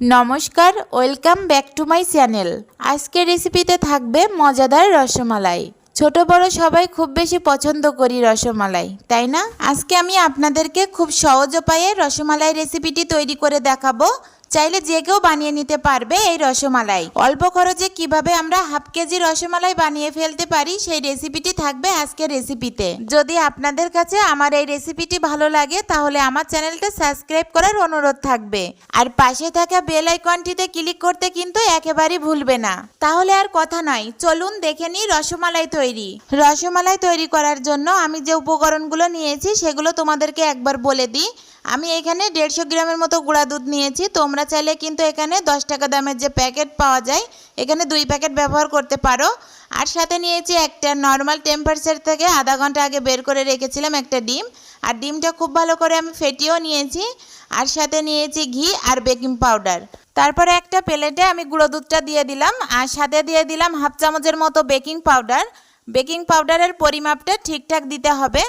নমস্কার, welcome back to my channel. আজকের রেসিপিতে থাকবে মজাদার রসমালাই। ছোট বড় সবাই খুব বেশি পছন্দ করি রসমালাই, তাই না? আজকে আমি আপনাদেরকে খুব সহজ উপায়ে রসমালাই রেসিপিটি তৈরি করে দেখাবো। চাইলে যে কেউ বানিয়ে নিতে পারবে এই রসমালাই। অল্প খরচে কীভাবে আমরা হাফ কেজি রসমালাই বানিয়ে ফেলতে পারি সেই রেসিপিটি থাকবে আজকের রেসিপিতে। যদি আপনাদের কাছে আমার এই রেসিপিটি ভালো লাগে, তাহলে আমার চ্যানেলটা সাবস্ক্রাইব করার অনুরোধ থাকবে। আর পাশে থাকা বেল আইকনটিতে ক্লিক করতে কিন্তু একেবারেই ভুলবে না। তাহলে আর কথা নয়, চলুন দেখে নিই রসমালাই তৈরি। রসমালাই তৈরি করার জন্য আমি যে উপকরণগুলো নিয়েছি, সেগুলো তোমাদেরকে একবার বলে দিই। আমি এখানে দেড়শো গ্রামের মতো গুঁড়া দুধ নিয়েছি। তোমরা চাইলে কিন্তু এখানে দশ টাকা দামের যে প্যাকেট পাওয়া যায়, এখানে দুই প্যাকেট ব্যবহার করতে পারো। আর সাথে নিয়েছি একটা নর্মাল টেম্পারেচার থেকে আধা ঘণ্টা আগে বের করে রেখেছিলাম একটা ডিম। আর ডিমটা খুব ভালো করে আমি ফেটিয়েও নিয়েছি। আর সাথে নিয়েছি ঘি আর বেকিং পাউডার। তারপরে একটা প্লেটে আমি গুঁড়ো দুধটা দিয়ে দিলাম। আর সাথে দিয়ে দিলাম হাফ চামচের মতো বেকিং পাউডার। বেকিং পাউডারের পরিমাপটা ঠিকঠাক দিতে হবে।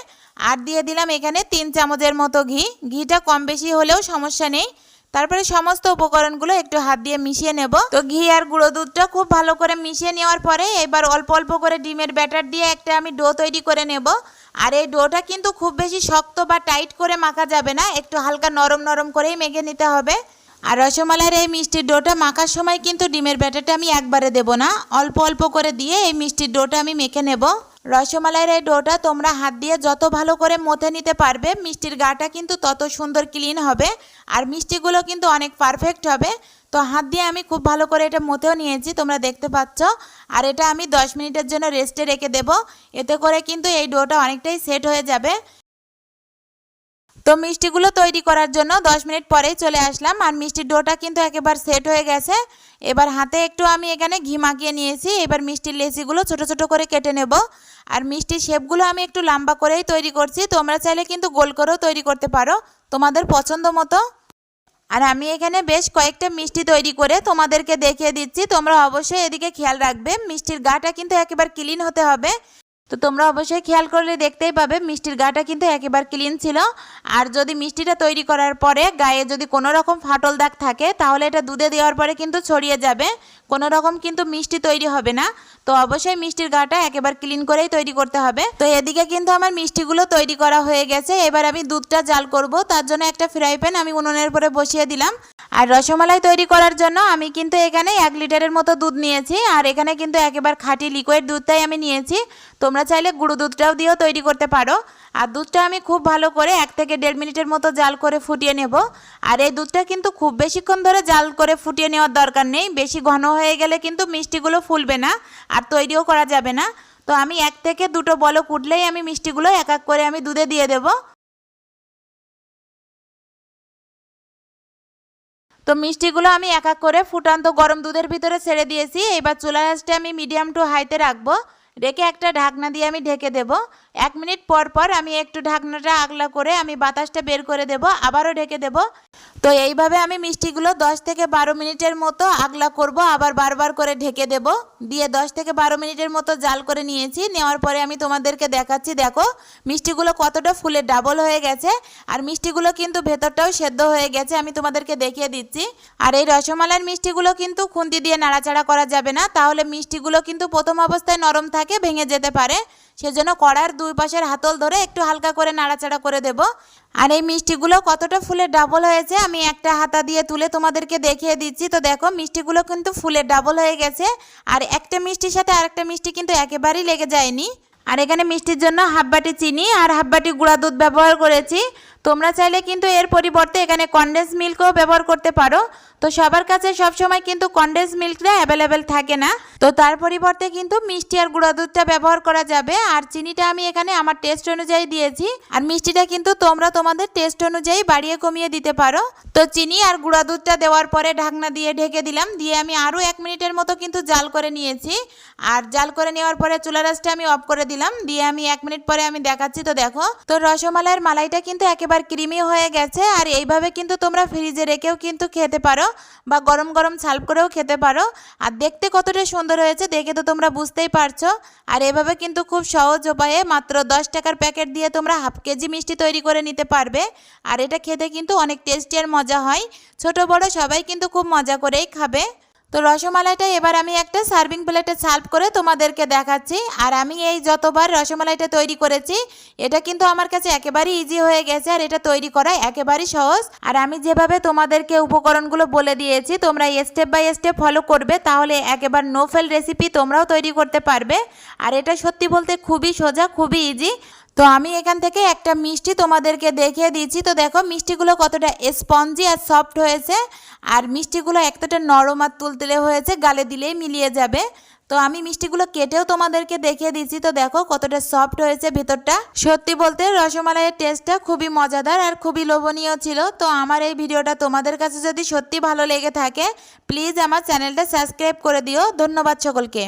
আর দিয়ে দিলাম এখানে তিন চামচের মতো ঘি। ঘিটা কম বেশি হলেও সমস্যা নেই। তারপরে সমস্ত উপকরণগুলো একটু হাত দিয়ে মিশিয়ে নেব। তো ঘি আর গুঁড়ো দুধটা খুব ভালো করে মিশিয়ে নেওয়ার পরে এবার অল্প অল্প করে ডিমের ব্যাটার দিয়ে একটা আমি ডো তৈরি করে নেব। আর এই ডোটা কিন্তু খুব বেশি শক্ত বা টাইট করে মাখা যাবে না, একটু হালকা নরম নরম করেই মেখে নিতে হবে। আর রসমালাইয়ের এই মিষ্টির ডোটা মাখার সময় কিন্তু ডিমের ব্যাটারটা আমি একবারে দেব না, অল্প অল্প করে দিয়ে এই মিষ্টির ডোটা আমি মেখে নেব। রসমালাইয়ের এই ডোটা তোমরা হাত দিয়ে যত ভালো করে মথে নিতে পারবে, মিষ্টির গাটা কিন্তু তত সুন্দর ক্লিন হবে আর মিষ্টিগুলো কিন্তু অনেক পারফেক্ট হবে। তো হাত দিয়ে আমি খুব ভালো করে এটা মতেও নিয়েছি, তোমরা দেখতে পাচ্ছ। আর এটা আমি দশ মিনিটের জন্য রেস্টে রেখে দেব। এতে করে কিন্তু এই ডোটা অনেকটাই সেট হয়ে যাবে। তো মিষ্টিগুলো তৈরি করার জন্য 10 মিনিট পরেই চলে আসলাম। আর মিষ্টির ডোটা কিন্তু একেবারে সেট হয়ে গেছে। এবার হাতে একটু আমি এখানে ঘি মাখিয়ে নিয়েছি। এবার মিষ্টির লেচিগুলো ছোট ছোট করে কেটে নেব। আর মিষ্টির শেপগুলো আমি একটু লম্বা করেই তৈরি করছি। তোমরা চাইলে কিন্তু গোল করেও তৈরি করতে পারো তোমাদের পছন্দ মতো। আর আমি এখানে বেশ কয়েকটা মিষ্টি তৈরি করে তোমাদেরকে দেখিয়ে দিচ্ছি। তোমরা অবশ্যই এদিকে খেয়াল রাখবে। মিষ্টির গাটা কিন্তু একেবারে ক্লিন হতে হবে। তো তোমরা অবশ্যই খেয়াল করলে দেখতেই পাবে, মিষ্টির গাটা কিন্তু একেবারে ক্লিন ছিল। আর যদি মিষ্টিটা তৈরি করার পরে গায়ে যদি কোনো রকম ফাটল দাগ থাকে, তাহলে এটা দুধে দেওয়ার পরে কিন্তু ছড়িয়ে যাবে। কোনো রকম কিন্তু মিষ্টি তৈরি হবে না। তো অবশ্যই মিষ্টির গাটা একেবারে ক্লিন করেই তৈরি করতে হবে। তো এদিকে কিন্তু আমার মিষ্টিগুলো তৈরি করা হয়ে গেছে। এবার আমি দুধটা জাল করব। তার জন্য একটা ফ্রাই প্যান আমি উনুনের উপরে বসিয়ে দিলাম। আর রসমালাই তৈরি করার জন্য আমি কিন্তু এখানে এক লিটারের মতো দুধ নিয়েছি, আর এখানে কিন্তু একেবারে খাঁটি লিকুইড দুধটাই আমি নিয়েছি। তোমরা চাইলে গুঁড়ো দুধটাও দিয়েও তৈরি করতে পারো। আর দুধটা আমি খুব ভালো করে এক থেকে দেড় মিনিটের মতো জাল করে ফুটিয়ে নেব। আর এই দুধটা কিন্তু খুব বেশিক্ষণ ধরে জাল করে ফুটিয়ে নেওয়ার দরকার নেই। বেশি ঘন হয়ে গেলে কিন্তু মিষ্টিগুলো ফুলবে না, আর তৈরিও করা যাবে না। তো আমি এক থেকে দুটো বলক উঠলেই আমি মিষ্টিগুলো এক এক করে আমি দুধে দিয়ে দেবো। তো মিষ্টিগুলো আমি এক এক করে ফুটান্ত গরম দুধের ভিতরে ছেড়ে দিয়েছি। এবার চুলা আঁচটা আমি মিডিয়াম টু হাইতে রাখব। রেখে একটা ঢাকনা দিয়ে আমি ঢেকে দেব। এক মিনিট পর পর আমি একটু ঢাকনাটা আগলা করে আমি বাতাসটা বের করে দেব, আবারও ঢেকে দেব। তো এইভাবে আমি মিষ্টিগুলো 10 থেকে বারো মিনিটের মতো আগলা করব, আবার বারবার করে ঢেকে দেব। দিয়ে 10 থেকে বারো মিনিটের মতো জাল করে নিয়েছি, নেওয়ার পরে আমি তোমাদেরকে দেখাচ্ছি, দেখো, মিষ্টিগুলো কতটা ফুলে ডাবল হয়ে গেছে, আর মিষ্টিগুলো কিন্তু ভেতরটাও সেদ্ধ হয়ে গেছে, আমি তোমাদেরকে দেখিয়ে দিচ্ছি। আর এই রসমালাইয়ের মিষ্টিগুলো কিন্তু খুন্তি দিয়ে নাড়াচাড়া করা যাবে না, তাহলে মিষ্টিগুলো কিন্তু প্রথম অবস্থায় নরম থাকে ভেঙে যেতে পারে। সেজন্য কড়ার দুই পাশের হাতল ধরে একটু হালকা করে নাড়াচাড়া করে দেব। আর এই মিষ্টিগুলো কতটা ফুলে ডাবল হয়েছে আমি একটা হাতা দিয়ে তুলে তোমাদেরকে দেখিয়ে দিচ্ছি। তো দেখো, মিষ্টিগুলো কিন্তু ফুলে ডাবল হয়ে গেছে। আর একটা মিষ্টির সাথে আরেকটা মিষ্টি কিন্তু একেবারেই লেগে যায়নি। আর এখানে মিষ্টির জন্য হাফ বাটি চিনি আর হাফ বাটি গুঁড়া দুধ ব্যবহার করেছি। তোমরা চাইলে কিন্তু এর পরিবর্তে এখানে কনডেন্স মিল্কও ব্যবহার করতে পারো। তো সবার কাছে সবসময় কিন্তু কনডেন্স মিল্কটা অ্যাভেলেবেল থাকে না। তো তার পরিবর্তে কিন্তু মিষ্টি আর গুঁড়া দুধটা ব্যবহার করা যাবে। আর চিনিটা আমি এখানে আমার টেস্ট অনুযায়ী দিয়েছি। আর মিষ্টিটা কিন্তু তোমরা তোমাদের টেস্ট অনুযায়ী বাড়িয়ে কমিয়ে দিতে পারো। তো চিনি আর গুঁড়া দুধটা দেওয়ার পরে ঢাকনা দিয়ে ঢেকে দিলাম। দিয়ে আমি আরও এক মিনিটের মতো কিন্তু জাল করে নিয়েছি। আর জাল করে নেওয়ার পরে চুলা রাসটা আমি অফ করে দিলাম। দিয়ে আমি এক মিনিট পরে আমি দেখাচ্ছি। তো দেখো, তো রসমালাইয়ের মালাইটা কিন্তু একেবারে একেবারে ক্রিমি হয়ে গেছে আর এইভাবে কিন্তু তোমরা ফ্রিজে রেখেও কিন্তু খেতে পারো বা গরম গরম সার্ভ করেও খেতে পারো। আর দেখতে কতটা সুন্দর হয়েছে দেখে তো তোমরা বুঝতেই পারছ। আর এভাবে কিন্তু খুব সহজ উপায়ে মাত্র দশ টাকার প্যাকেট দিয়ে তোমরা হাফ কেজি মিষ্টি তৈরি করে নিতে পারবে। আর এটা খেতে কিন্তু অনেক টেস্টি আর মজা হয়। ছোট বড় সবাই কিন্তু খুব মজা করেই খাবে। তো রসমালাইটা এবার আমি একটা সার্ভিং প্লেটে সার্ভ করে তোমাদেরকে দেখাচ্ছি। আর আমি এই যতবার রসমালাইটা তৈরি করেছি, এটা কিন্তু আমার কাছে একেবারেই ইজি হয়ে গেছে আর এটা তৈরি করা একেবারেই সহজ। আর আমি যেভাবে তোমাদেরকে উপকরণগুলো বলে দিয়েছি, তোমরা স্টেপ বাই স্টেপ ফলো করবে, তাহলে একেবারে নো ফেল রেসিপি তোমরাও তৈরি করতে পারবে। আর এটা সত্যি বলতে খুবই সোজা, খুবই ইজি তো আমি এখান থেকে একটা মিষ্টি তোমাদেরকে দেখিয়ে দিচ্ছি। তো দেখো, মিষ্টিগুলো কতটা স্পঞ্জি আর সফট হয়েছে। আর মিষ্টিগুলো এতটা নরম আর তুলতুলে হয়েছে, গালে দিলেই মিলিয়ে যাবে। তো আমি মিষ্টিগুলো কেটেও তোমাদেরকে দেখিয়ে দিচ্ছি। তো দেখো, কতটা সফট হয়েছে ভেতরটা। সত্যি বলতে রসমালাইয়ের টেস্টটা খুবই মজাদার আর খুবই লোভনীয় ছিল। তো আমার এই ভিডিওটা তোমাদের কাছে যদি সত্যি ভালো লেগে থাকে প্লিজ আমার চ্যানেলটা সাবস্ক্রাইব করে দিও। ধন্যবাদ সকলকে।